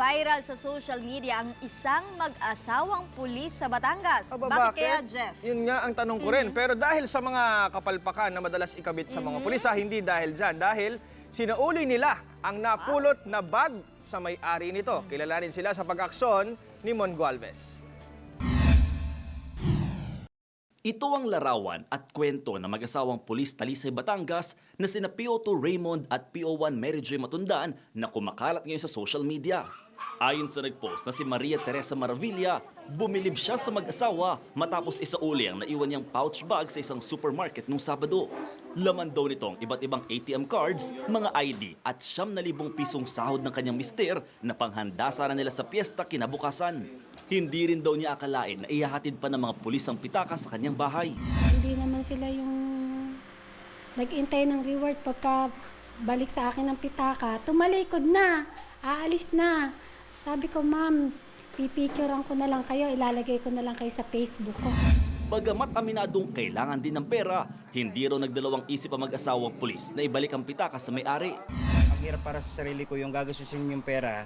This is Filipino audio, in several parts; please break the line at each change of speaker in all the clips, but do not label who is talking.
Viral sa social media ang isang mag-asawang pulis sa Batangas.
Aba,
bakit kaya, Jeff? Mm-hmm.
Yun nga ang tanong ko rin. Pero dahil sa mga kapalpakan na madalas ikabit sa mga pulis, ha, hindi dahil dyan. Dahil sinauli nila ang napulot na bag sa may-ari nito. Kilalanin sila sa pag-aksyon ni Mon Gualvez.
Ito ang larawan at kwento ng mag-asawang pulis Talisay Batangas na sina PO2 Raymond at PO1 Mary Joy Matundan na kumakalat ngayon sa social media. Ayon sa nagpost na si Maria Teresa Maravilla, bumilib siya sa mag-asawa matapos isauli ang naiwan niyang pouch bag sa isang supermarket nung Sabado. Laman daw nitong iba't ibang ATM cards, mga ID at siyam na libong pisong sahod ng kanyang mister na panghanda sana nila sa piyesta kinabukasan. Hindi rin daw niya akalain na ihahatid pa ng mga pulis ang pitaka sa kanyang bahay.
Hindi naman sila yung nag-intay ng reward pagka balik sa akin ng pitaka. Tumalikod na, aalis na. Sabi ko, ma'am, pipicturean ko na lang kayo, ilalagay ko na lang kayo sa Facebook ko.
Bagamat aminadong kailangan din ng pera, hindi raw nagdalawang isip ang mag-asawang pulis na ibalik ang pitaka sa may-ari.
Ang hirap para sa sarili ko yung gagastusin yung pera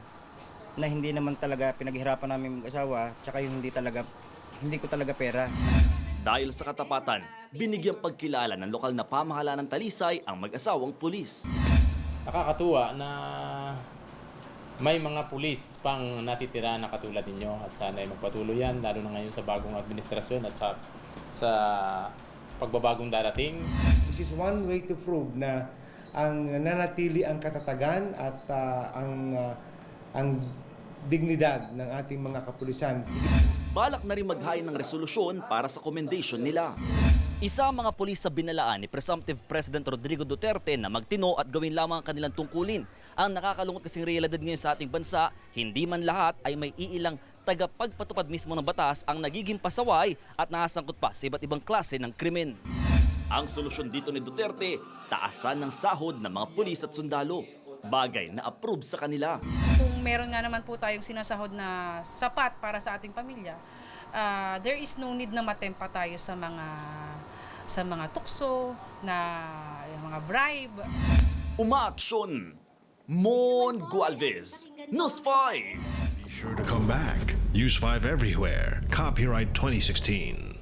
na hindi naman talaga pinaghirapan namin mag-asawa tsaka yung hindi talaga hindi ko talaga pera.
Dahil sa katapatan, binigyang pagkilala ng lokal na pamahalaan ng Talisay ang mag-asawang pulis.
nakakatuwa na may mga pulis pang natitira na katulad ninyo at sana ay magpatuloy yan lalo na ngayon sa bagong administrasyon at sa, sa pagbabagong darating.
This is one way to prove na ang nanatili ang katatagan at ah, ang ah, ang dignidad ng ating mga kapulisan.
Balak na rin maghain ng resolusyon para sa commendation nila. Isa ang mga pulis sa binalaan ni Presumptive President Rodrigo Duterte na magtino at gawin lamang ang kanilang tungkulin. Ang nakakalungkot kasing realidad ngayon sa ating bansa, hindi man lahat ay may iilang tagapagpatupad mismo ng batas ang nagiging pasaway at nakasangkot pa sa iba't ibang klase ng krimen. Ang solusyon dito ni Duterte, taasan ng sahod ng mga pulis at sundalo. Bagay na approve sa kanila.
kung meron nga naman po tayong sinasahod na sapat para sa ating pamilya, ah, there is no need na matempa tayo sa mga sa mga tukso, na yung mga bribe.
Umaaksyon! Mon Gualvez, News 5!
Be sure to come back. Use 5 everywhere. Copyright 2016.